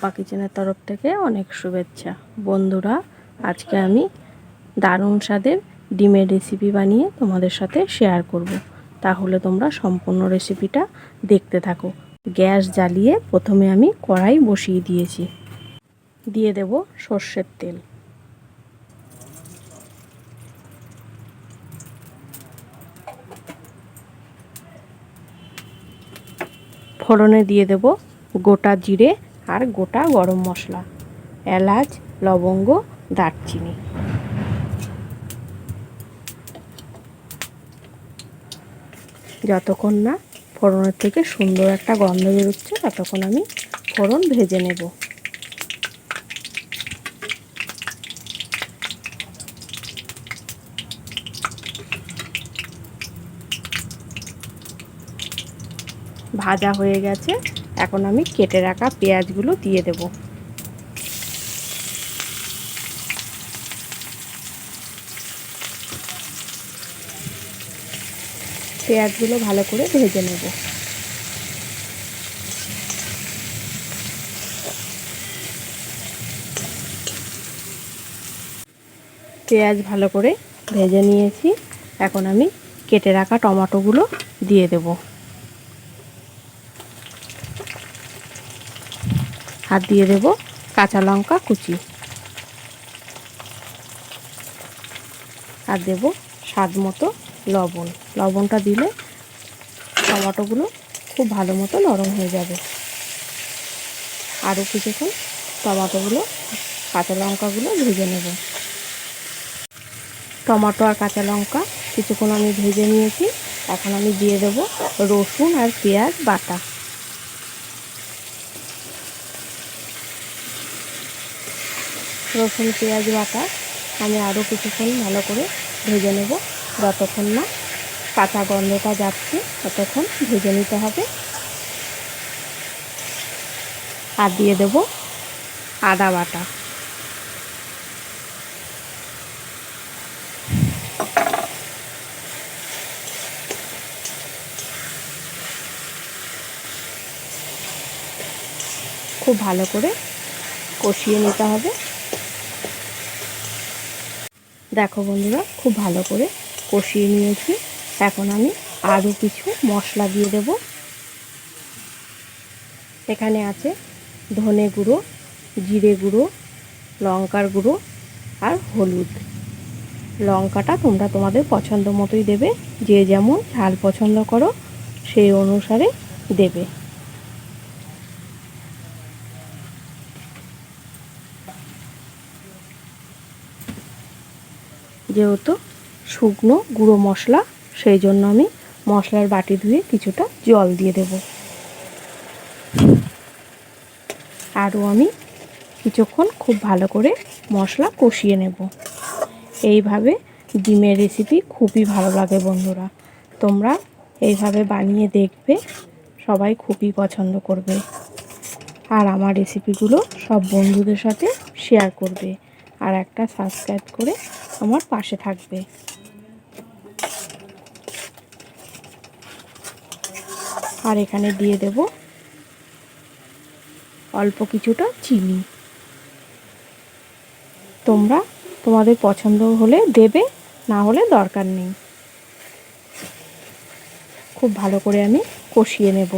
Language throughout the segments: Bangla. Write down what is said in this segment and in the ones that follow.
পম্পা কিচেনের তরফ থেকে অনেক শুভেচ্ছা। বন্ধুরা, আজকে আমি দারুণ স্বাদের ডিমের রেসিপি বানিয়ে তোমাদের সাথে শেয়ার করব। তাহলে তোমরা সম্পূর্ণ রেসিপিটা দেখতে থাকো। গ্যাস জ্বালিয়ে প্রথমে আমি কড়াই বসিয়ে দিয়েছি। দিয়ে দেব সর্ষের তেল। ফোড়নে দিয়ে দেব গোটা জিরে আর গোটা গরম মশলা, এলাচ, লবঙ্গ, দারচিনি। যতক্ষণ না ফোড়নের থেকে সুন্দর একটা গন্ধ বেরোচ্ছে, ততক্ষণ আমি ফোড়ন ভেজে নেব। ভাজা হয়ে গেছে। এখন আমি কেটে রাখা পেঁয়াজগুলো দিয়ে দেব। পেঁয়াজগুলো ভালো করে ভেজে নেব। পেঁয়াজ ভালো করে ভেজে নিয়েছি। এখন আমি কেটে রাখা টমেটোগুলো দিয়ে দেবো। আর দিয়ে দেব কাঁচা লঙ্কা কুচি। আর দেব স্বাদ মতো লবণ। লবণটা দিলে টমাটোগুলো খুব ভালো মতো নরম হয়ে যাবে। আরও কিছুক্ষণ টমাটোগুলো, কাঁচা লঙ্কাগুলো ভেজে নেব। টমাটো আর কাঁচা লঙ্কা কিছুক্ষণ আমি ভেজে নিয়েছি। এখন আমি দিয়ে দেব রসুন আর পেঁয়াজ বাটা। রসুন, পেঁয়াজ বাটা। আমি আরও কিছুক্ষণ ভালো করে ভেজে নেব। যতক্ষণ না কাঁচা গন্ধটা যাচ্ছে, ততক্ষণ ভেজে নিতে হবে। আর দিয়ে দেব আদা বাটা। খুব ভালো করে কষিয়ে নিতে হবে। দেখো বন্ধুরা, খুব ভালো করে কষিয়ে নিয়েছি। এখন আমি আরও কিছু মশলা দিয়ে দেব। এখানে আছে ধনে গুঁড়ো, জিরে গুঁড়ো, লঙ্কার গুঁড়ো আর হলুদ। লঙ্কাটা তোমরা তোমাদের পছন্দ মতোই দেবে, যে যেমন ঝাল পছন্দ করো, সেই অনুসারে দেবে। যেহেতু শুকনো গুঁড়ো মশলা, সেই জন্য আমি মশলার বাটি ধুয়ে কিছুটা জল দিয়ে দেব। আরও আমি কিছুক্ষণ খুব ভালো করে মশলা কষিয়ে নেব। এইভাবে ডিমের রেসিপি খুবই ভালো লাগে বন্ধুরা। তোমরা এইভাবে বানিয়ে দেখবে, সবাই খুবই পছন্দ করবে। আর আমার রেসিপিগুলো সব বন্ধুদের সাথে শেয়ার করবে। আর একটা সাবস্ক্রাইব করে আমার পাশে থাকবে। আর এখানে দিয়ে দেব অল্প কিছুটা চিনি। তোমরা তোমাদের পছন্দ হলে দেবে, না হলে দরকার নেই। খুব ভালো করে আমি কষিয়ে নেব।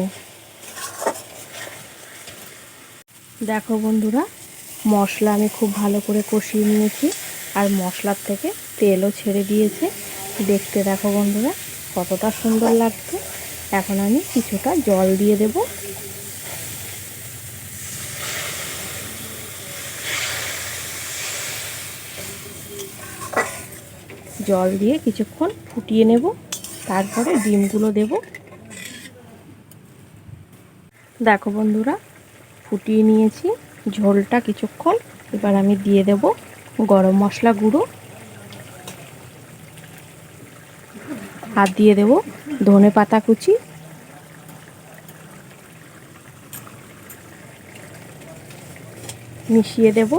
দেখো বন্ধুরা, মশলা আমি খুব ভালো করে কষিয়ে নিয়েছি। আর মশলার থেকে তেলও ছেড়ে দিয়েছে। দেখতে দেখো বন্ধুরা, কতটা সুন্দর লাগছে। এখন আমি কিছুটা জল দিয়ে দেব। জল দিয়ে কিছুক্ষণ ফুটিয়ে নেব, তারপরে ডিমগুলো দেব। দেখো বন্ধুরা, ফুটিয়ে নিয়েছি। ঝোলটা কিছুক্ষণ এবার আমি দিয়ে দেব। গরম মশলা গুঁড়ো। আর দিয়ে দেব ধনে পাতা কুচি। মিশিয়ে দেব।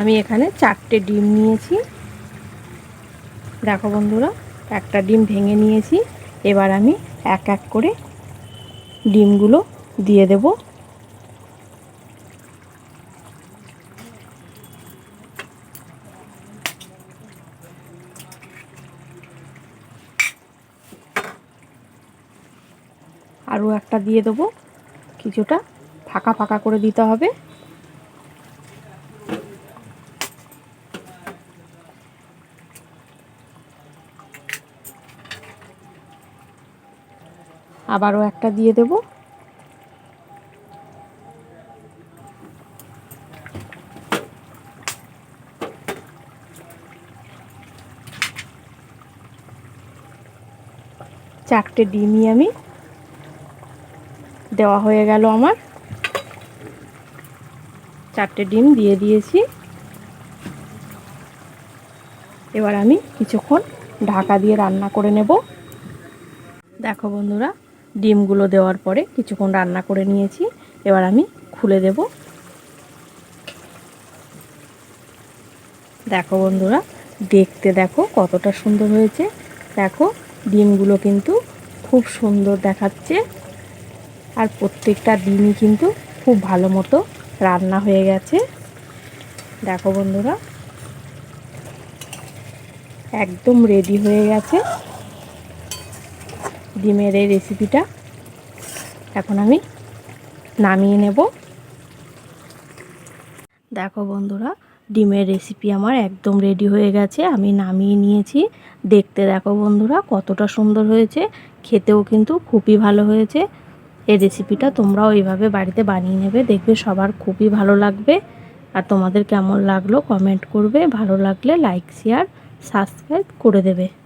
আমি এখানে চারটে ডিম নিয়েছি। দেখো বন্ধুরা, একটা ডিম ভেঙে নিয়েছি। এবার আমি এক এক করে ডিমগুলো দিয়ে দেব। আরও একটা দিয়ে দেবো। কিছুটা ফাঁকা ফাঁকা করে দিতে হবে। আবারও একটা দিয়ে দেব। চারটে ডিমই আমি দেওয়া হয়ে গেল আমার। চারটে ডিম দিয়ে দিয়েছি। এবার আমি কিছুক্ষণ ঢাকা দিয়ে রান্না করে নেব। দেখো বন্ধুরা ডিমগুলো দেওয়ার পরে কিছুক্ষণ রান্না করে নিয়েছি। এবার আমি খুলে দেব। দেখো বন্ধুরা, দেখতে দেখো কতটা সুন্দর হয়েছে। দেখো, ডিমগুলো কিন্তু খুব সুন্দর দেখাচ্ছে। আর প্রত্যেকটা ডিমই কিন্তু খুব ভালো মতো রান্না হয়ে গেছে। দেখো বন্ধুরা, একদম রেডি হয়ে গেছে। ডিমের এই রেসিপিটা এখন আমি নামিয়ে নেব। দেখো বন্ধুরা, ডিমের রেসিপি আমার একদম রেডি হয়ে গেছে। আমি নামিয়ে নিয়েছি। দেখতে দেখো বন্ধুরা, কতটা সুন্দর হয়েছে। খেতেও কিন্তু খুবই ভালো হয়েছে। এই রেসিপিটা তোমরাও এইভাবে বাড়িতে বানিয়ে নেবে। দেখবে সবার খুবই ভালো লাগবে। আর তোমাদের কেমন লাগল কমেন্ট করবে। ভালো লাগলে লাইক শেয়ার সাবস্ক্রাইব করে দেবে।